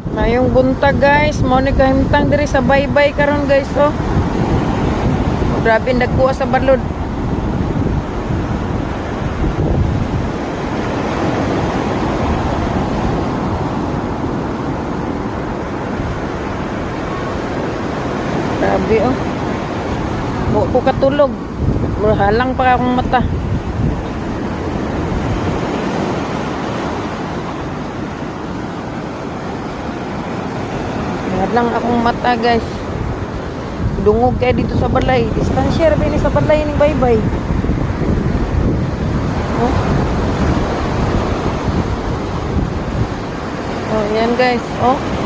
Mayong buntag guys, mo ni kahimtang diri sa baybay karon guys oh. Grabe nagkuha sa balod. Grabe oh. Mo ko katulog. Halang pa akong mata. Halang akong mata guys. Dungog kaya dito sa balay. Distansya rabi ni sa balay ni bye-bye. Oh. Oh, yan guys. Oh.